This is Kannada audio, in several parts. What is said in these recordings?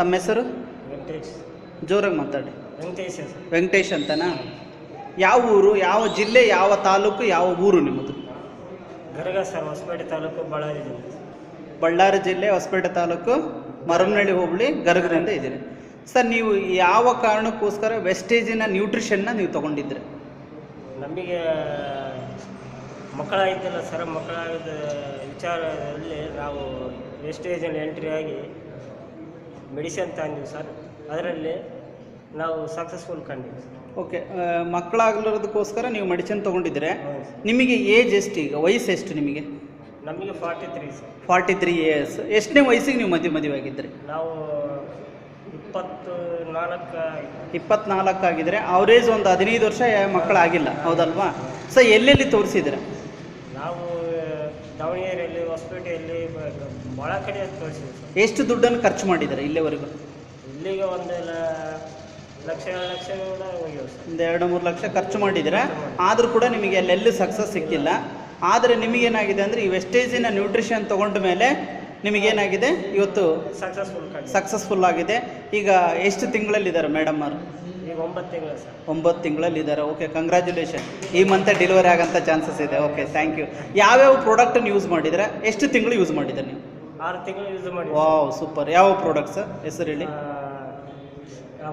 ತಮ್ಮ ಹೆಸರು? ವೆಂಕಟೇಶ್. ಜೋರಾಗಿ ಮಾತಾಡಿ. ವೆಂಕಟೇಶ್ ಸರ್ ವೆಂಕಟೇಶ್ ಅಂತನಾ? ಯಾವ ಊರು ಯಾವ ಜಿಲ್ಲೆ ಯಾವ ತಾಲೂಕು ಯಾವ ಊರು ನಿಮ್ಮದು? ಗರಗ ಸರ್ ಹೊಸಪೇಟೆ ತಾಲೂಕು ಬಳ್ಳಾರಿ ಜಿಲ್ಲೆ. ಬಳ್ಳಾರಿ ಜಿಲ್ಲೆ ಹೊಸಪೇಟೆ ತಾಲೂಕು ಮರಮನಹಳ್ಳಿ ಹೋಬಳಿ ಗರಗದಿಂದ ಇದ್ದೀರಿ. ಸರ್ ನೀವು ಯಾವ ಕಾರಣಕ್ಕೋಸ್ಕರ ವೆಸ್ಟೇಜಿನ ನ್ಯೂಟ್ರಿಷನ್ನ ನೀವು ತೊಗೊಂಡಿದ್ರಿ ನಮಗೆ ಮಕ್ಕಳಾಗಿದ್ದಲ್ಲ ಸರ್ ಮಕ್ಕಳಾಗಿದ್ದ ವಿಚಾರದಲ್ಲಿ ನಾವು ವೆಸ್ಟೇಜಲ್ಲಿ ಎಂಟ್ರಿ ಆಗಿ ಮೆಡಿಸಿನ್ ತಂದಿವಿ ಸರ್ ಅದರಲ್ಲಿ ನಾವು ಸಕ್ಸಸ್ಫುಲ್ ಕಂಡಿವಿ ಸರ್ ಓಕೆ ಮಕ್ಕಳಾಗಲಿರೋದಕ್ಕೋಸ್ಕರ ನೀವು ಮೆಡಿಸಿನ್ ತೊಗೊಂಡಿದ್ರೆ ನಿಮಗೆ ಏಜ್ ಎಷ್ಟು ಈಗ? ವಯಸ್ಸು ಎಷ್ಟು ನಿಮಗೆ? ನಮಗೆ forty three sir forty three years ಎಷ್ಟನೇ ವಯಸ್ಸಿಗೆ ನೀವು ಮದುವೆ ಮದುವೆ ಆಗಿದ್ರಿ ನಾವು ಇಪ್ಪತ್ತು ನಾಲ್ಕು ಇಪ್ಪತ್ನಾಲ್ಕು ಆಗಿದ್ರೆ ಅವ್ರೇಜ್ ಒಂದು ಹದಿನೈದು ವರ್ಷ ಮಕ್ಕಳಾಗಿಲ್ಲ. ಹೌದಲ್ವಾ? ಸೊ ಎಲ್ಲೆಲ್ಲಿ ತೋರಿಸಿದ್ರೆ ನಾವು ದಾವಣಗೆರೆಯಲ್ಲಿ ಹೊಸಪೇಟೆಯಲ್ಲಿ ಭಾಳ ಕಡೆ ತೋರಿಸಿದೆ ಸರ್. ಎಷ್ಟು ದುಡ್ಡನ್ನು ಖರ್ಚು ಮಾಡಿದ್ದಾರೆ ಇಲ್ಲಿವರೆಗೂ? ಇಲ್ಲಿಗೆ ಒಂದೆಲ್ಲ ಲಕ್ಷ ಲಕ್ಷ ಕೂಡ ಹೋಗಿವೆ ಸರ್. ಒಂದು ಎರಡು ಮೂರು ಲಕ್ಷ ಖರ್ಚು ಮಾಡಿದ್ದೀರಾ? ಆದರೂ ಕೂಡ ನಿಮಗೆ ಅಲ್ಲೆಲ್ಲೂ ಸಕ್ಸಸ್ ಸಿಕ್ಕಿಲ್ಲ. ಆದರೆ ನಿಮಗೇನಾಗಿದೆ ಅಂದರೆ ಈ ವೆಸ್ಟೇಜಿನ ನ್ಯೂಟ್ರಿಷನ್ ತೊಗೊಂಡ ಮೇಲೆ ನಿಮಗೇನಾಗಿದೆ? ಇವತ್ತು ಸಕ್ಸಸ್ಫುಲ್ ಸಕ್ಸಸ್ಫುಲ್ ಆಗಿದೆ. ಈಗ ಎಷ್ಟು ತಿಂಗಳಲ್ಲಿದ್ದಾರೆ ಮೇಡಮ್ ಅವರು? ಈಗ ಒಂಬತ್ತು ತಿಂಗಳು ಸರ್. ಒಂಬತ್ತು ತಿಂಗಳಲ್ಲಿದ್ದಾರೆ. ಓಕೆ ಕಂಗ್ರ್ಯಾಚುಲೇಷನ್ ಈ ಮಂತ್ ಡೆಲಿವರಿ ಆಗೋಂಥ ಚಾನ್ಸಸ್ ಇದೆ. ಓಕೆ ಥ್ಯಾಂಕ್ ಯು ಯಾವ್ಯಾವ ಪ್ರಾಡಕ್ಟನ್ನು ಯೂಸ್ ಮಾಡಿದ್ರೆ ಎಷ್ಟು ತಿಂಗಳು ಯೂಸ್ ಮಾಡಿದ್ರೆ ನೀವು? ಆರು ತಿಂಗಳು ಯೂಸ್ ಮಾಡಿ ವಾವ್ ಸೂಪರ್ ಯಾವ ಪ್ರಾಡಕ್ಟ್ ಸರ್? ಹೆಸರು ಹೇಳಿ.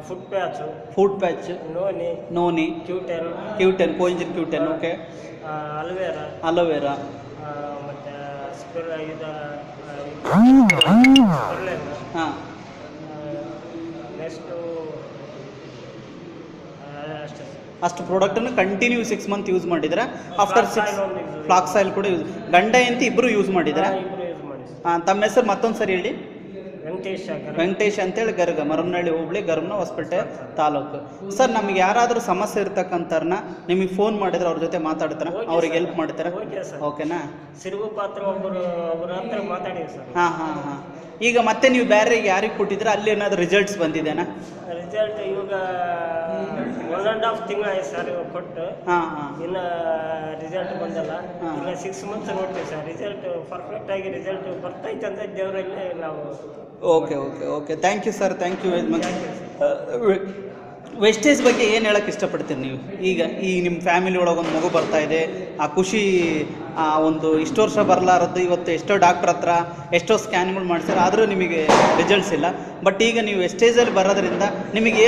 Food patch food patch noni. Noni. Q ten Q ten coenzyme Q ten okay aloe vera. Aloe vera. ಮತ್ತೆ ಹಾಂ. ನೆಕ್ಸ್ಟು ಅಷ್ಟೇ ಪ್ರಾಡಕ್ಟನ್ನು ಕಂಟಿನ್ಯೂ ಸಿಕ್ಸ್ ಮಂತ್ ಯೂಸ್ ಮಾಡಿದರೆ ಆಫ್ಟರ್ ಸಿಕ್ಸ್ ಫ್ಲಾಕ್ಸ್ ಆಯಿಲ್ ಕೂಡ ಯೂಸ್ ಗಂಡ ಎಂತ ಇಬ್ಬರು ಯೂಸ್ ಮಾಡಿದ್ರೆ. ಇಬ್ಬರು ಯೂಸ್ ಮಾಡಿ ಹಾಂ ತಮ್ಮ ಹೆಸರು ಮತ್ತೊಂದು ಸರಿ ಹೇಳಿ. ವೆಂಕಟೇಶ್ ಅಂತೇಳಿ ಗರ್ಗ ಮರಮನಹಳ್ಳಿ ಹೋಬಳಿ ಗರ್ಮನ ಹೊಸಪೇಟೆ ತಾಲೂಕು. ಸರ್ ನಮ್ಗೆ ಯಾರಾದರೂ ಸಮಸ್ಯೆ ಇರ್ತಕ್ಕಂಥವ್ರನ್ನ ನಿಮಗೆ ಫೋನ್ ಮಾಡಿದ್ರೆ ಅವ್ರ ಜೊತೆ ಮಾತಾಡ್ತಾರೆ. ಅವ್ರಿಗೆ ಹೆಲ್ಪ್ ಮಾಡ್ತಾರೆ. ಓಕೆನಾ? ಸಿರುಗು ಪಾತ್ರ ಒಬ್ಬರು ಹಾಂ ಹಾಂ ಹಾಂ. ಈಗ ಮತ್ತೆ ನೀವು ಬೇರೆ ಯಾರಿಗೆ ಕೊಟ್ಟಿದ್ರೆ ಅಲ್ಲಿ ಏನಾದ್ರು ರಿಸಲ್ಟ್ಸ್ ಬಂದಿದೆನಾ? ರಿಸಲ್ಟ್ ಇವಾಗ ಒನ್ ಆ್ಯಂಡ್ ಹಾಫ್ ತಿಂಗಳ ಆಯ್ತು ಸರ್ ಇವಾಗ ಕೊಟ್ಟು. ಹಾಂ ಹಾಂ. ಇನ್ನು ರಿಸಲ್ಟ್ ಬಂದಲ್ಲ. ಹಾ. ಇನ್ನು ಸಿಕ್ಸ್ ಮಂತ್ಸ್ ನೋಡ್ತೀವಿ ಸರ್ ರಿಸಲ್ಟ್ ಪರ್ಫೆಕ್ಟ್ ಆಗಿ ರಿಸಲ್ಟ್ ಬರ್ತೈತೆ ಅಂತ ದೇವರಲ್ಲಿ ನಾವು okay okay okay thank you sir thank you very much wastage ಬಗ್ಗೆ ಏನು ಹೇಳಕ್ಕೆ ಇಷ್ಟಪಡ್ತೀರಿ ನೀವು? ಈಗ ಈ ನಿಮ್ಮ ಫ್ಯಾಮಿಲಿ ಒಳಗೆ ಒಂದು ಮಗು ಬರ್ತಾ ಇದೆ. ಆ ಖುಷಿ ಆ ಒಂದು ಇಷ್ಟು ವರ್ಷ ಬರಲಾರದ್ದು ಇವತ್ತು ಎಷ್ಟೋ ಡಾಕ್ಟ್ರ್ ಹತ್ರ ಎಷ್ಟೋ ಸ್ಕ್ಯಾನ್ಗಳು ಮಾಡಿಸ್ತಾರೆ ಆದರೂ ನಿಮಗೆ ರಿಸಲ್ಟ್ಸ್ ಇಲ್ಲ. ಬಟ್ ಈಗ ನೀವು ವೆಸ್ಟೇಜಲ್ಲಿ ಬರೋದ್ರಿಂದ ನಿಮಗೆ